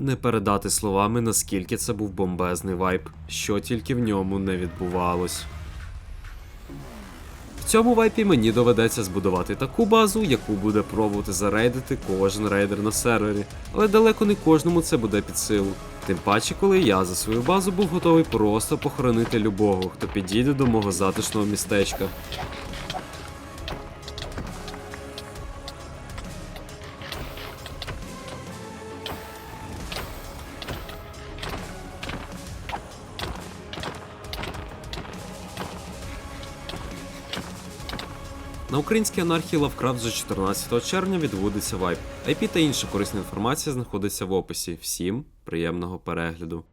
Не передати словами, наскільки це був бомбезний вайб, що тільки в ньому не відбувалось. В цьому вайпі мені доведеться збудувати таку базу, яку буде пробувати зарейдити кожен рейдер на сервері, але далеко не кожному це буде під силу. Тим паче, коли я за свою базу був готовий просто похоронити любого, хто підійде до мого затишного містечка. На українській анархії Лавкрафт вже 14 червня відводиться вайп. IP та інша корисна інформація знаходиться в описі. Всім приємного перегляду.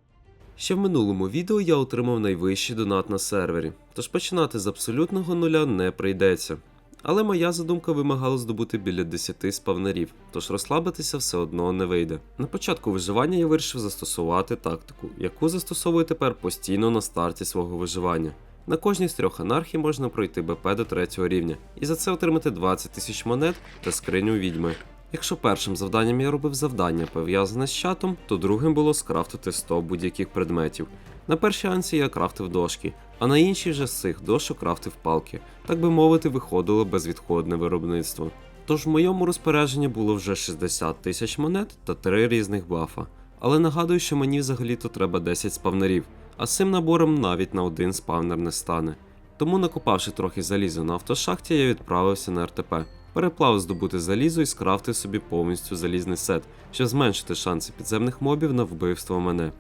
Ще в минулому відео я отримав найвищий донат на сервері, тож починати з абсолютного нуля не прийдеться. Але моя задумка вимагала здобути біля 10 спавнерів, тож розслабитися все одно не вийде. На початку виживання я вирішив застосувати тактику, яку застосовую тепер постійно на старті свого виживання. На кожній з трьох анархій можна пройти БП до третього рівня, і за це отримати 20 тисяч монет та скриню відьми. Якщо першим завданням я робив завдання пов'язане з чатом, то другим було скрафтити 100 будь-яких предметів. На першій анці я крафтив дошки, а на іншій вже з цих дошок крафтив палки, так би мовити, виходило безвідходне виробництво. Тож в моєму розпорядженні було вже 60 тисяч монет та 3 різних бафа. Але нагадую, що мені взагалі-то треба 10 спавнерів, а з цим набором навіть на один спавнер не стане. Тому, накопавши трохи заліза на автошахті, я відправився на РТП. Переплав здобути залізо і скрафтив собі повністю залізний сет, щоб зменшити шанси підземних мобів на вбивство мене.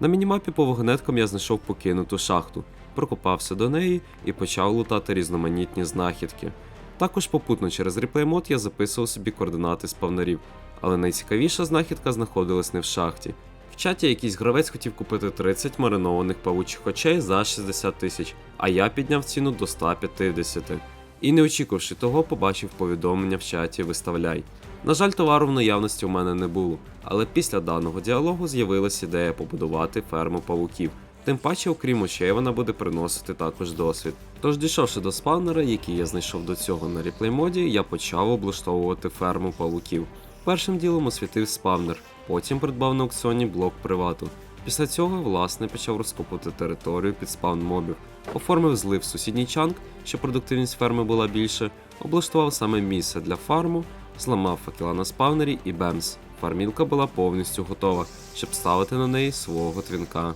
На мінімапі по вогнеткам я знайшов покинуту шахту, прокопався до неї і почав лутати різноманітні знахідки. Також попутно через реплеймод я записував собі координати спавнерів, але найцікавіша знахідка знаходилась не в шахті. Чаті якийсь гравець хотів купити 30 маринованих павучих очей за 60 тисяч, а я підняв ціну до 150. І не очікувавши того, побачив повідомлення в чаті Виставляй. На жаль, товару в наявності у мене не було, але після даного діалогу з'явилась ідея побудувати ферму павуків. Тим паче, окрім очей, вона буде приносити також досвід. Тож, дійшовши до спавнера, який я знайшов до цього на реплей-моді, я почав облаштовувати ферму павуків. Першим ділом освітив спавнер, потім придбав на аукціоні блок привату. Після цього, власне, почав розкопувати територію під спавн мобів, оформив злив сусідній чанк, щоб продуктивність ферми була більше, облаштував саме місце для фарму, зламав факела на спавнері і бемс. Фармілка була повністю готова, щоб ставити на неї свого твінка.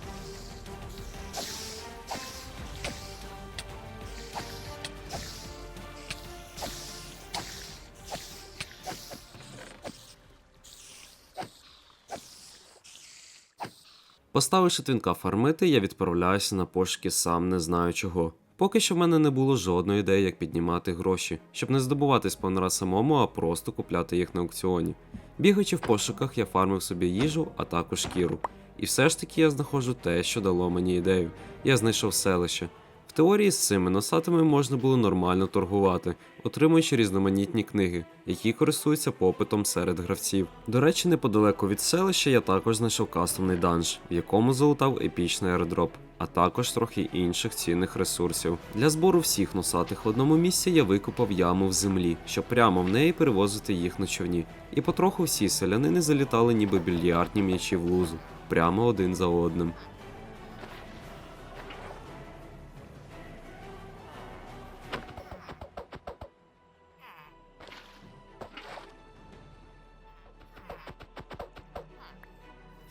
Поставивши твінка фармити, я відправляюся на пошуки сам не знаю чого. Поки що в мене не було жодної ідеї, як піднімати гроші, щоб не здобувати спонера самому, а просто купляти їх на аукціоні. Бігаючи в пошуках, я фармив собі їжу, а також шкіру. І все ж таки я знаходжу те, що дало мені ідею. Я знайшов селище. Теорії з цими носатими можна було нормально торгувати, отримуючи різноманітні книги, які користуються попитом серед гравців. До речі, неподалеку від селища я також знайшов кастомний данж, в якому залутав епічний аеродроп, а також трохи інших цінних ресурсів. Для збору всіх носатих в одному місці я викопав яму в землі, щоб прямо в неї перевозити їх на човні. І потроху всі селянини залітали ніби більярдні м'ячі в лузу, прямо один за одним.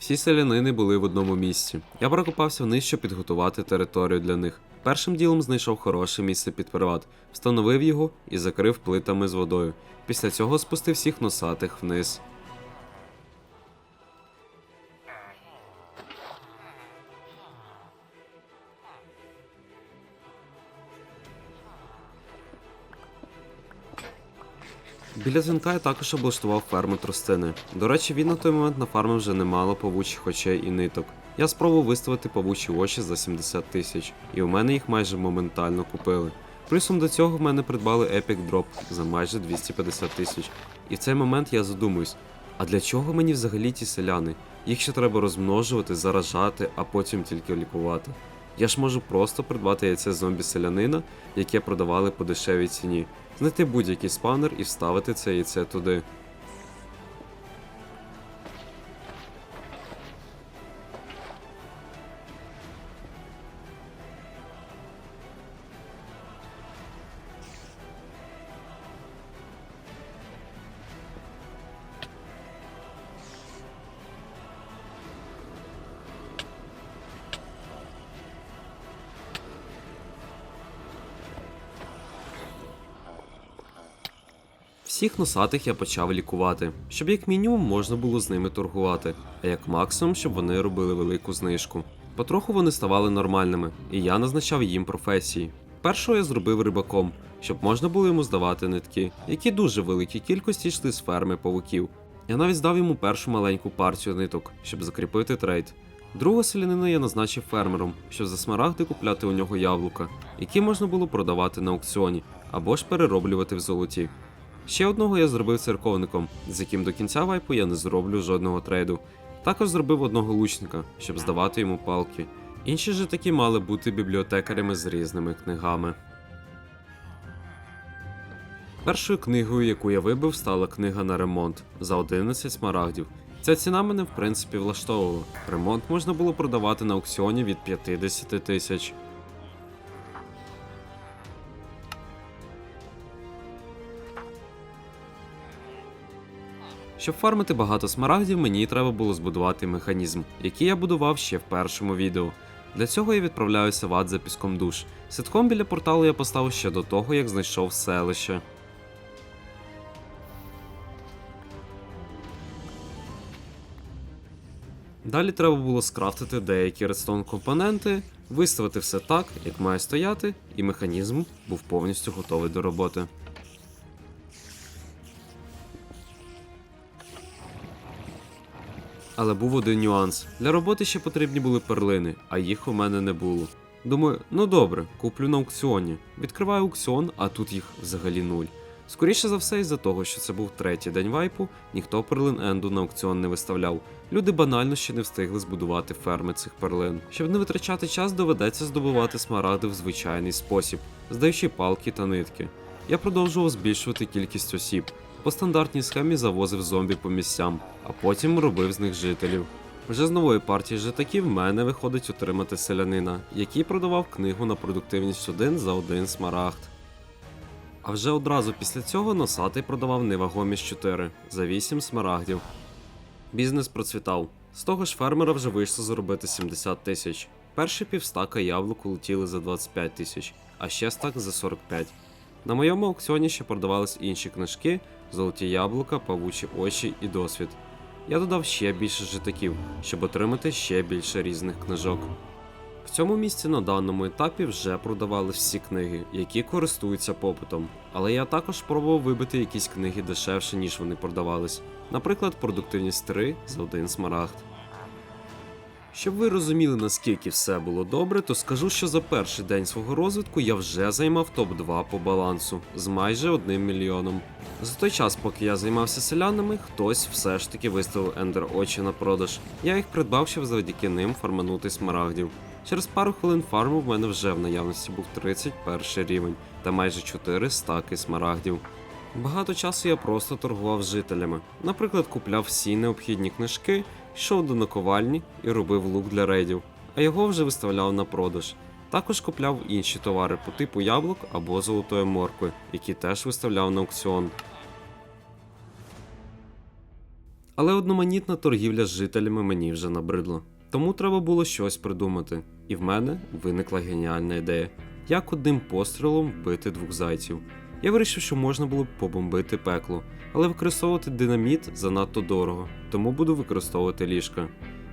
Всі селянини були в одному місці. Я прокопався вниз, щоб підготувати територію для них. Першим ділом знайшов хороше місце під приват, встановив його і закрив плитами з водою. Після цього спустив всіх носатих вниз. Біля дзвінка я також облаштував ферму тростини. До речі, він на той момент на фармі вже немало павучих очей і ниток. Я спробував виставити павучі очі за 70 тисяч, і у мене їх майже моментально купили. Плюсом до цього в мене придбали Epic Drop за майже 250 тисяч. І в цей момент я задумуюсь: а для чого мені взагалі ті селяни? Їх ще треба розмножувати, заражати, а потім тільки лікувати. Я ж можу просто придбати яйце зомбі-селянина, яке продавали по дешевій ціні, знайти будь-який спанер і вставити це яйце туди. Всіх носатих я почав лікувати, щоб як мінімум можна було з ними торгувати, а як максимум, щоб вони робили велику знижку. Потроху вони ставали нормальними, і я назначав їм професії. Першого я зробив рибаком, щоб можна було йому здавати нитки, які дуже великій кількості йшли з ферми павуків. Я навіть здав йому першу маленьку партію ниток, щоб закріпити трейд. Другого селянина я назначив фермером, щоб за смарагди купляти у нього яблука, які можна було продавати на аукціоні або ж перероблювати в золоті. Ще одного я зробив церковником, з яким до кінця вайпу я не зроблю жодного трейду. Також зробив одного лучника, щоб здавати йому палки. Інші ж таки мали бути бібліотекарями з різними книгами. Першою книгою, яку я вибив, стала книга на ремонт за 11 смарагдів. Ця ціна мене в принципі влаштовувала. Ремонт можна було продавати на аукціоні від 50 тисяч. Щоб фармити багато смарагдів, мені треба було збудувати механізм, який я будував ще в першому відео. Для цього я відправляюся в ад за піском душ. Ситком біля порталу я поставив ще до того, як знайшов селище. Далі треба було скрафтити деякі редстоун компоненти, виставити все так, як має стояти, і механізм був повністю готовий до роботи. Але був один нюанс. Для роботи ще потрібні були перлини, а їх у мене не було. Думаю, ну добре, куплю на аукціоні. Відкриваю аукціон, а тут їх взагалі нуль. Скоріше за все, із-за того, що це був третій день вайпу, ніхто перлин Енду на аукціон не виставляв. Люди банально ще не встигли збудувати ферми цих перлин. Щоб не витрачати час, доведеться здобувати смарагди в звичайний спосіб, здаючи палки та нитки. Я продовжував збільшувати кількість осіб. По стандартній схемі завозив зомбі по місцям, а потім робив з них жителів. Вже з нової партії житаків мене виходить отримати селянина, який продавав книгу на продуктивність 1 за один смарагд. А вже одразу після цього носатий продавав невагомість 4 за 8 смарагдів. Бізнес процвітав. З того ж фермера вже вийшло заробити 70 тисяч. Перші півстака яблук улетіли за 25 тисяч, а ще стак за 45. На моєму аукціоні ще продавались інші книжки: золоті яблука, павучі очі і досвід. Я додав ще більше житаків, щоб отримати ще більше різних книжок. В цьому місці на даному етапі вже продавали всі книги, які користуються попитом, але я також пробував вибити якісь книги дешевше, ніж вони продавались. Наприклад, продуктивність 3 за один смарагд. Щоб ви розуміли, наскільки все було добре, то скажу, що за перший день свого розвитку я вже займав топ-2 по балансу з майже одним мільйоном. За той час, поки я займався селянами, хтось все ж таки виставив ендер очі на продаж. Я їх придбав, щоб завдяки ним фарманути смарагдів. Через пару хвилин фарму в мене вже в наявності був 31 рівень та майже 4 стаки смарагдів. Багато часу я просто торгував жителями. Наприклад, купляв всі необхідні книжки, йшов до наковальні і робив лук для рейдів, а його вже виставляв на продаж. Також купляв інші товари по типу яблук або золотої моркви, які теж виставляв на аукціон. Але одноманітна торгівля з жителями мені вже набридла. Тому треба було щось придумати. І в мене виникла геніальна ідея: як одним пострілом вбити двох зайців. Я вирішив, що можна було б побомбити пекло, але використовувати динаміт занадто дорого, тому буду використовувати ліжка.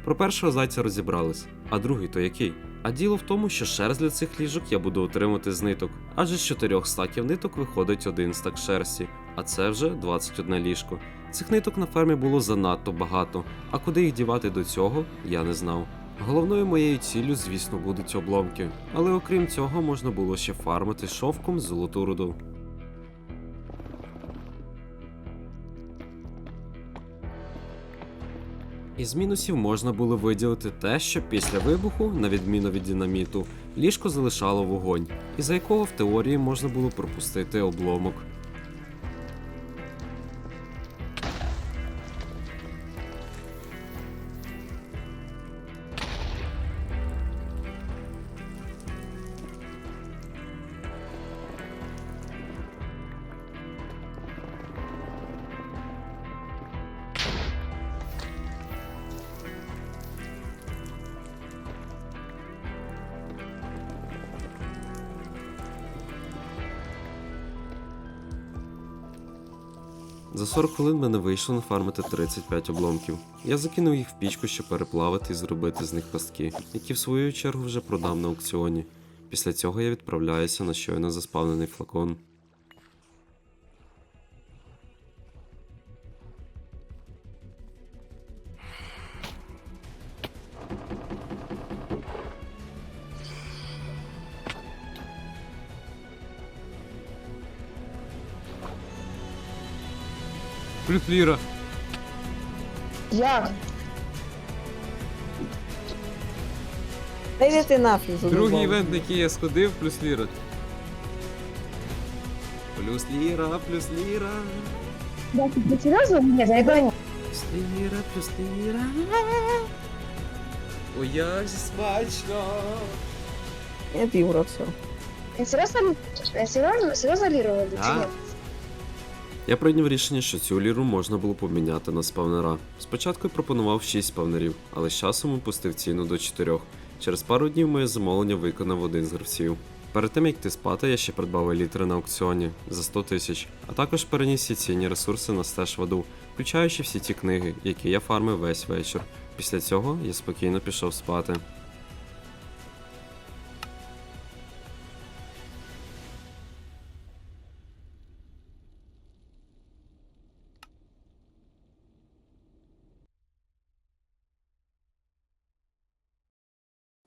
Про першого зайця розібрались, а другий то який? А діло в тому, що шерсть для цих ліжок я буду отримати з ниток, адже з чотирьох стаків ниток виходить один стак шерсті, а це вже 21 ліжко. Цих ниток на фермі було занадто багато, а куди їх дівати до цього, я не знав. Головною моєю ціллю, звісно, будуть обломки, але окрім цього можна було ще фармити шовком золоту руду. Із мінусів можна було виділити те, що після вибуху, на відміну від динаміту, ліжко залишало вогонь, із-за якого в теорії можна було пропустити обломок. За 40 хвилин мене вийшло нафармити 35 обломків. Я закинув їх в пічку, щоб переплавити і зробити з них пастки, які в свою чергу вже продам на аукціоні. Після цього я відправляюся на щойно заспавнений флакон. Плюс ліра. Як? Та йди ти нафіг. Другий івент, на який я сходив, плюс ліра. Плюс ліра, плюс ліра. Да, ти серйозно? Ні, я. Плюс ліра, плюс ліра. Ой, як же смачно. Я пів все. Я серйозно, я серйозно, серйозно Да. ні? Я прийняв рішення, що цю ліру можна було поміняти на спавнера. Спочатку я пропонував 6 спавнерів, але з часом опустив ціну до 4. Через пару днів моє замовлення виконав один з гравців. Перед тим як йти спати, я ще придбав елітри на аукціоні за 100 тисяч, а також переніс всі цінні ресурси на стеж воду, включаючи всі ті книги, які я фармив весь вечір. Після цього я спокійно пішов спати.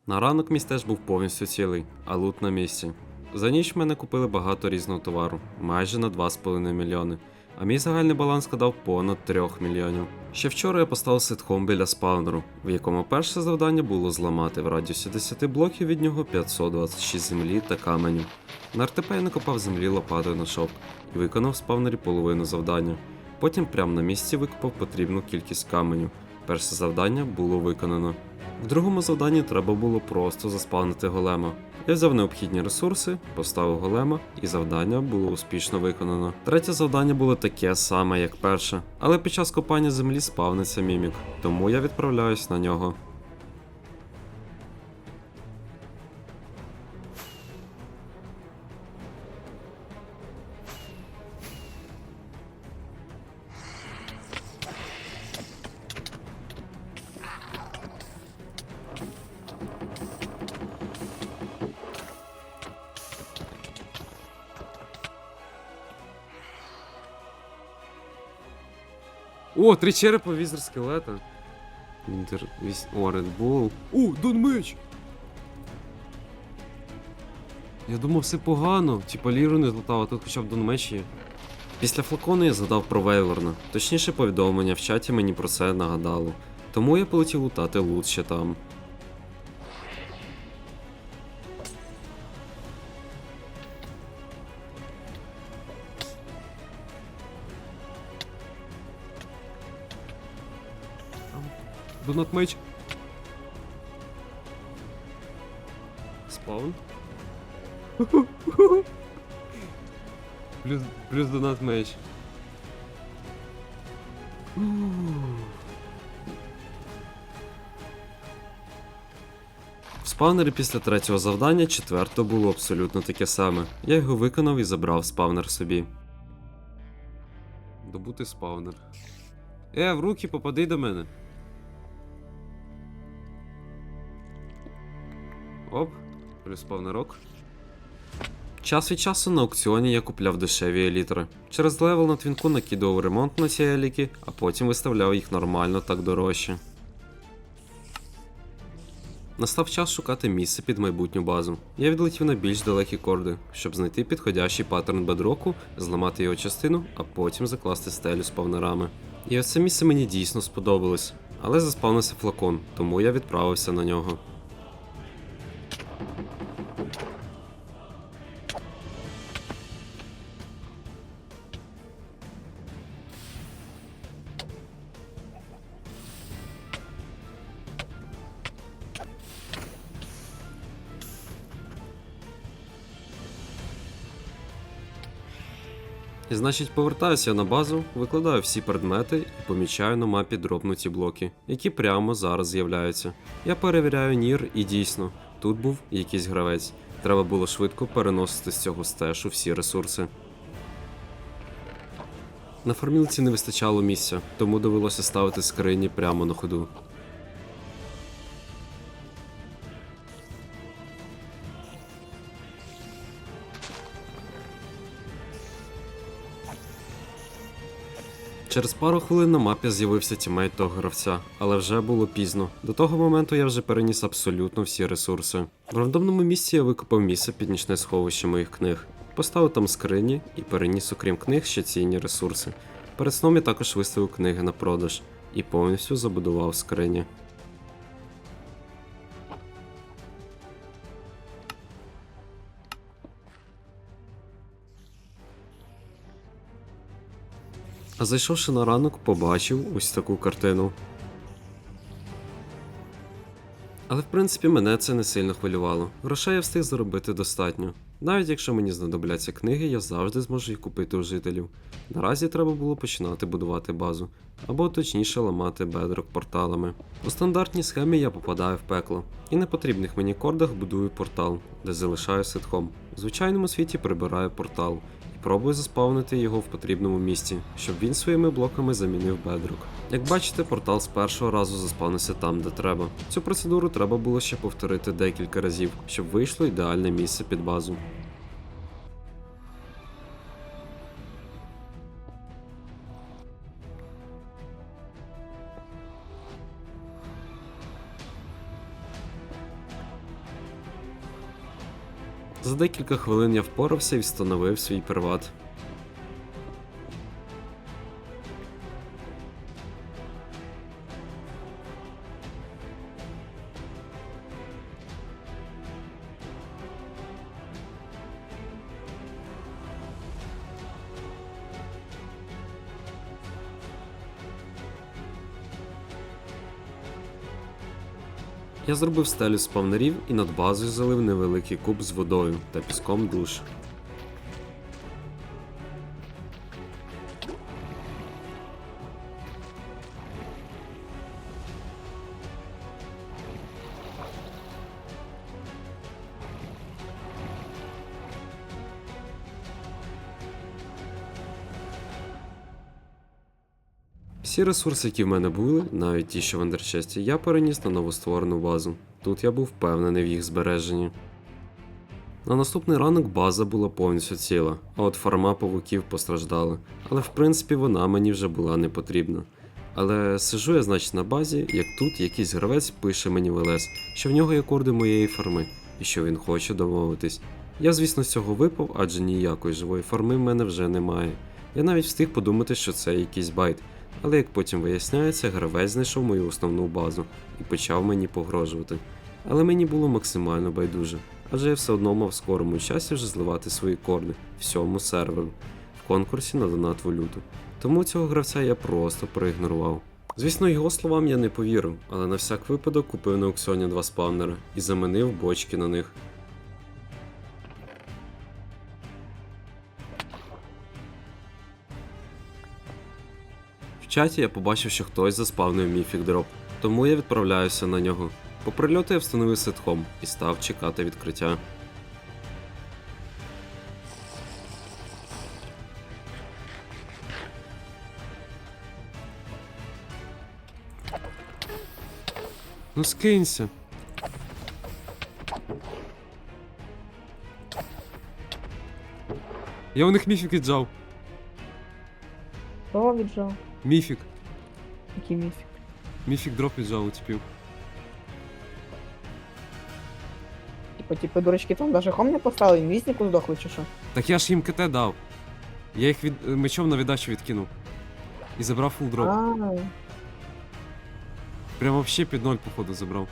На ранок мій теж був повністю цілий, а лут на місці. За ніч мене купили багато різного товару, майже на 2,5 мільйони, а мій загальний баланс складав понад 3 мільйонів. Ще вчора я поставив ситхом біля спаунеру, в якому перше завдання було зламати в радіусі 10 блоків від нього 526 землі та каменю. На РТП я накопав землі лопатою на шоп і виконав в спавнері половину завдання. Потім прямо на місці викопав потрібну кількість каменю. Перше завдання було виконано. В другому завданні треба було просто заспавнити голема. Я взяв необхідні ресурси, поставив голема, і завдання було успішно виконано. Третє завдання було таке саме, як перше, але під час копання землі спавниться мімік, тому я відправляюсь на нього. О, три черепа візер скелета. Інтер... вісь- О, Red Bull. О, Дон Меч! Я думав, все погано. Типа ліру не златав, а тут хоча б Дон Меч є. Після флакону я згадав про Вейверна. Точніше, повідомлення в чаті мені про це нагадало. Тому я полетів лутати лут ще там. Донат меч. Спаун. Плюс, плюс донат меч. В спавнері після третього завдання четверте було абсолютно таке саме. Я його виконав і забрав спавнер собі. Добути спавнер. Е, в руки попади до мене. Плюс спавнерок. Час від часу на аукціоні я купляв дешеві елітри. Через левел на твінку накидував ремонт на ці еліки, а потім виставляв їх нормально так дорожче. Настав час шукати місце під майбутню базу. Я відлетів на більш далекі корди, щоб знайти підходящий паттерн бедроку, зламати його частину, а потім закласти стелю з павнерами. І ось це місце мені дійсно сподобалось, але заспавнився флакон, тому я відправився на нього. Значить, повертаюся на базу, викладаю всі предмети і помічаю на мапі дропнуті блоки, які прямо зараз з'являються. Я перевіряю нір і дійсно, тут був якийсь гравець. Треба було швидко переносити з цього стешу всі ресурси. На формілці не вистачало місця, тому довелося ставити скрині прямо на ходу. Через пару хвилин на мапі з'явився тімейт того гравця, але вже було пізно. До того моменту я вже переніс абсолютно всі ресурси. В рандомному місці я викопав місце під нічне сховище моїх книг, поставив там скрині і переніс, окрім книг, ще цінні ресурси. Перед сном я також виставив книги на продаж і повністю забудував скрині. Зайшовши на ранок, побачив ось таку картину. Але в принципі мене це не сильно хвилювало. Грошей я встиг заробити достатньо. Навіть якщо мені знадобляться книги, я завжди зможу їх купити у жителів. Наразі треба було починати будувати базу, або точніше ламати бедрок порталами. У стандартній схемі я попадаю в пекло, і на потрібних мені кордах будую портал, де залишаю ситхом. У звичайному світі прибираю портал пробую заспавнити його в потрібному місці, щоб він своїми блоками замінив бедрок. Як бачите, портал з першого разу заспавнився там, де треба. Цю процедуру треба було ще повторити декілька разів, щоб вийшло ідеальне місце під базу. За декілька хвилин я впорався і встановив свій приват. Я зробив стелю спавнерів і над базою залив невеликий куб з водою та піском душ. Всі ресурси, які в мене були, навіть ті, що в андерчесті, я переніс на новостворену базу. Тут я був впевнений в їх збереженні. На наступний ранок база була повністю ціла, а от фарма павуків постраждала, але в принципі вона мені вже була не потрібна. Але сижу я, значить, на базі, як тут якийсь гравець пише мені в ЛС, що в нього є корди моєї фарми, і що він хоче домовитись. Я, звісно, з цього випав, адже ніякої живої фарми в мене вже немає. Я навіть встиг подумати, що це якийсь байт, але як потім виясняється, гравець знайшов мою основну базу і почав мені погрожувати. Але мені було максимально байдуже, адже я все одно мав в скорому часі вже зливати свої корди всьому серверу в конкурсі на донат валюту. Тому цього гравця я просто проігнорував. Звісно, його словам я не повірив, але на всяк випадок купив на аукціоні два спавнери і замінив бочки на них. Чаті я побачив, що хтось заспавнив міфік дроп, тому я відправляюся на нього. По прильоту я встановив сетхом і став чекати відкриття. Ну скинься. Я у них міфік віджав. Кого віджав? Міфік. Який міфік? Міфік дроп віджав у типів. Типа, типа, дурачки там даже хом не поставили, інвізнику здохли чи що? Так я ж їм КТ дав. Я їх від... е, мечом на віддачу відкинув. І забрав фул дроп. А, Прям вообще під ноль, походу, забрав.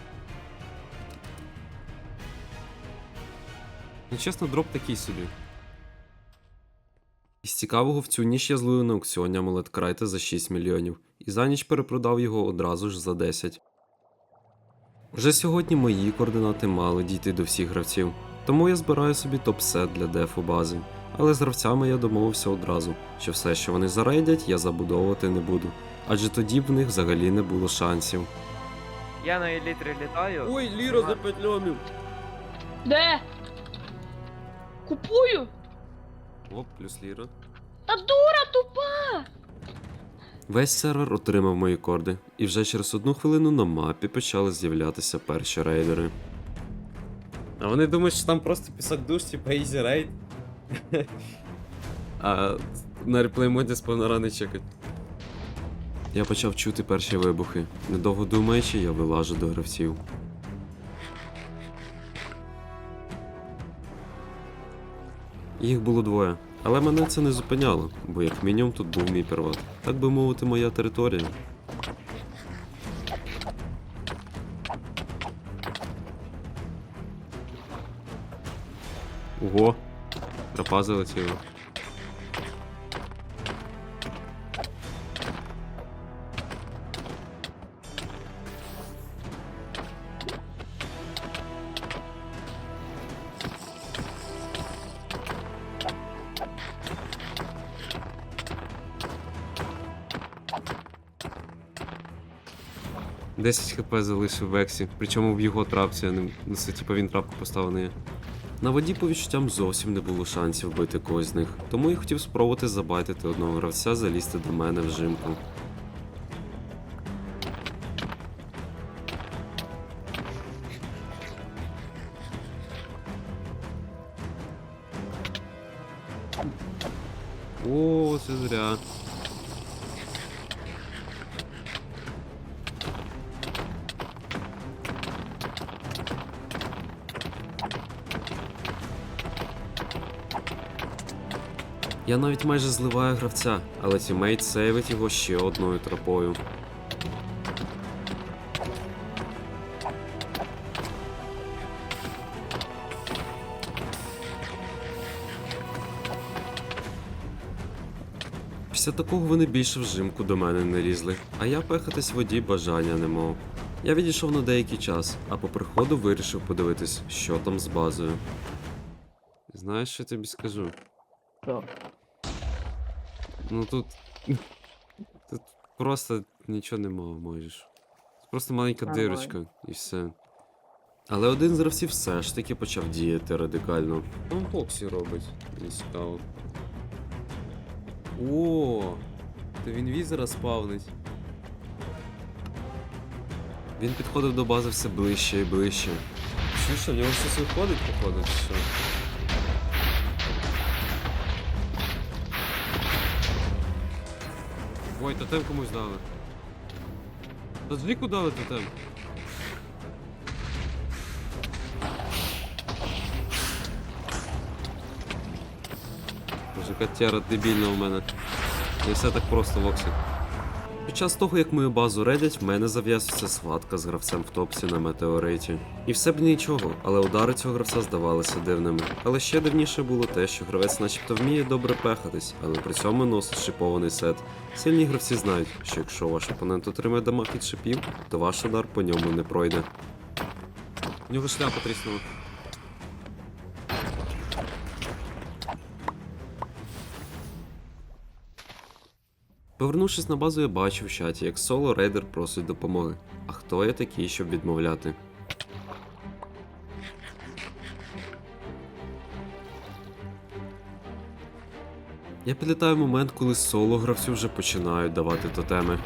Ну, чесно, дроп такий собі. Із цікавого в цю ніч я злив на аукціоні амулет Крайта за 6 мільйонів, і за ніч перепродав його одразу ж за 10. Вже сьогодні мої координати мали дійти до всіх гравців, тому я збираю собі топ-сет для дефу бази. Але з гравцями я домовився одразу, що все, що вони зарейдять, я забудовувати не буду, адже тоді б в них взагалі не було шансів. Я на елітрі літаю. Ой, ліра за 5! Де? Купую? Оп, плюс ліра. Та дура тупа! Весь сервер отримав мої корди, і вже через одну хвилину на мапі почали з'являтися перші рейдери. А вони думають, що там просто пісок душ, типа easy raid. а на реплей моді спавнера не чекать. Я почав чути перші вибухи. Недовго думаючи, я вилажу до гравців. Їх було двоє. Але мене це не зупиняло, бо як мінімум тут був мій перват. Так би мовити, моя територія. Ого, напази летіли. 10 хп залишив Вексі, причому в його трапці, а не це типу він трапку поставив не. На воді по відчуттям зовсім не було шансів бити когось з них, тому я хотів спробувати забайтити одного гравця залізти до мене в жимку. О, це зря. Я навіть майже зливаю гравця, але тімейт сейвить його ще одною тропою. Після такого вони більше в жимку до мене не лізли, а я пехатись воді бажання не мав. Я відійшов на деякий час, а по приходу вирішив подивитись, що там з базою. Знаєш, що тобі скажу? Що? Ну тут. Тут просто нічого не мов- можеш. Просто маленька Нормально. дирочка і все. Але один з гравців все ж таки почав діяти радикально. Там боксі робить, не цікаво. О, то він візера спавнить. Він підходив до бази все ближче і ближче. Що, що, в нього щось виходить, походу, чи що? Ой, тотем комусь дали. Та звіку дали тотем. Боже, котяра дебільна у мене. Не все так просто в Оксі. Під час того, як мою базу редять, в мене зав'язується схватка з гравцем в топсі на метеориті. І все б нічого, але удари цього гравця здавалися дивними. Але ще дивніше було те, що гравець начебто вміє добре пехатись, але при цьому носить шипований сет. Сильні гравці знають, що якщо ваш опонент отримає дамаг від шипів, то ваш удар по ньому не пройде. У нього шляпа тріснула. Повернувшись на базу, я бачив в чаті, як соло рейдер просить допомоги. А хто я такий, щоб відмовляти? Я підлітаю в момент, коли соло гравці вже починають давати тотеми.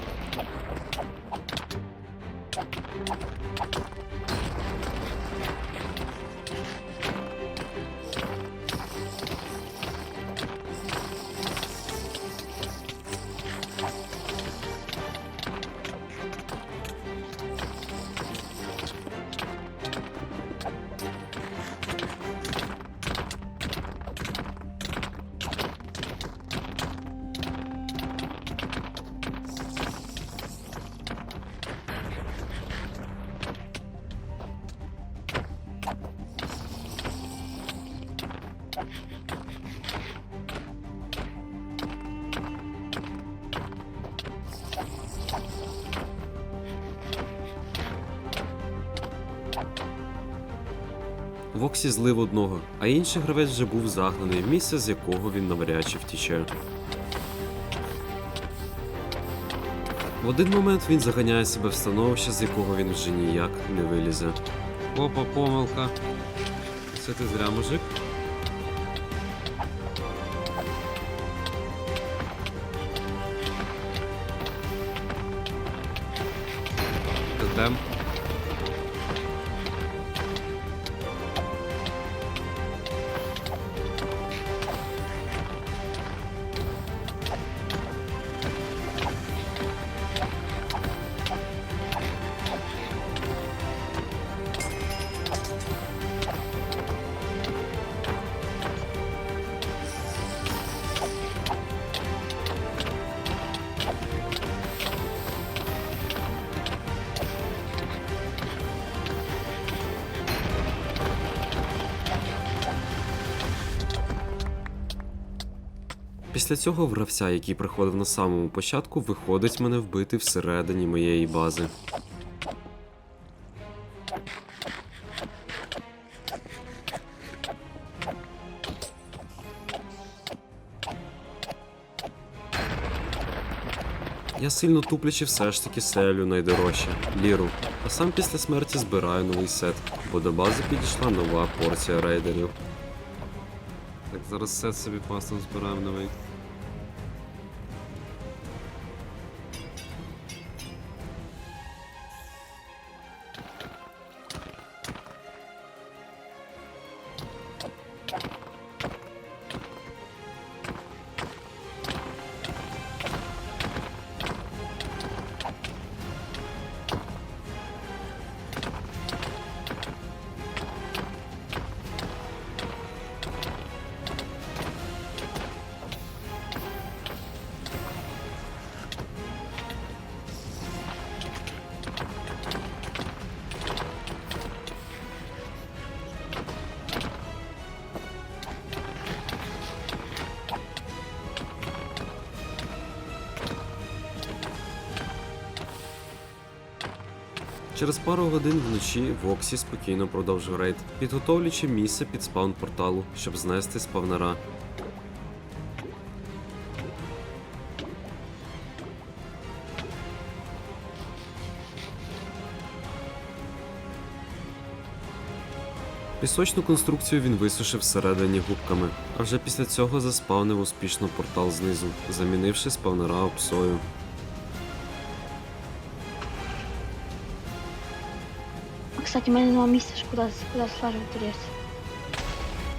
Воксі злив одного, а інший гравець вже був загнаний місце, з якого він навряд втіче. В один момент він заганяє себе в становище, з якого він вже ніяк не вилізе. Опа, помилка. Це ти зря, мужик. Після цього гравця, який приходив на самому початку, виходить мене вбити всередині моєї бази. Я сильно туплячи все ж таки селю найдорожче ліру, а сам після смерті збираю новий сет, бо до бази підійшла нова порція рейдерів. Так, зараз сет собі пастом збираємо новий. Через пару годин вночі Воксі спокійно продовжив рейд, підготовлюючи місце під спаун порталу, щоб знести спавнера. Пісочну конструкцію він висушив всередині губками, а вже після цього заспавнив успішно портал знизу, замінивши спавнера опсою. Кстати, мене нема місця, ж куди, куди слажувати рейс.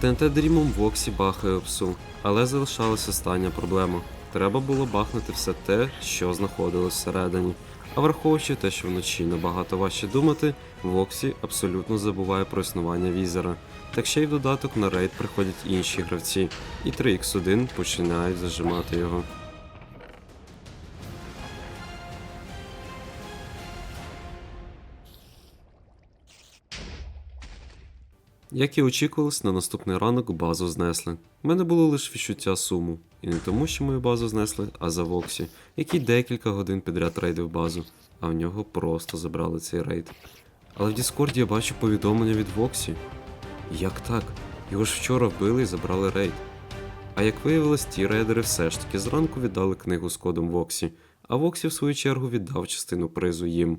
ТНТ Дрімом в Оксі бахає псу, але залишалась остання проблема. Треба було бахнути все те, що знаходилось всередині. А враховуючи те, що вночі набагато важче думати, Воксі абсолютно забуває про існування візера. Так ще й в додаток на рейд приходять інші гравці, і 3х1 починають зажимати його. Як і очікувалось, на наступний ранок базу знесли. У мене було лише відчуття суму. І не тому, що мою базу знесли, а за Воксі, який декілька годин підряд рейдив базу, а в нього просто забрали цей рейд. Але в Діскорді я бачу повідомлення від Воксі. Як так? Його ж вчора вбили і забрали рейд. А як виявилось, ті рейдери все ж таки зранку віддали книгу з кодом Воксі, а Воксі в свою чергу віддав частину призу їм.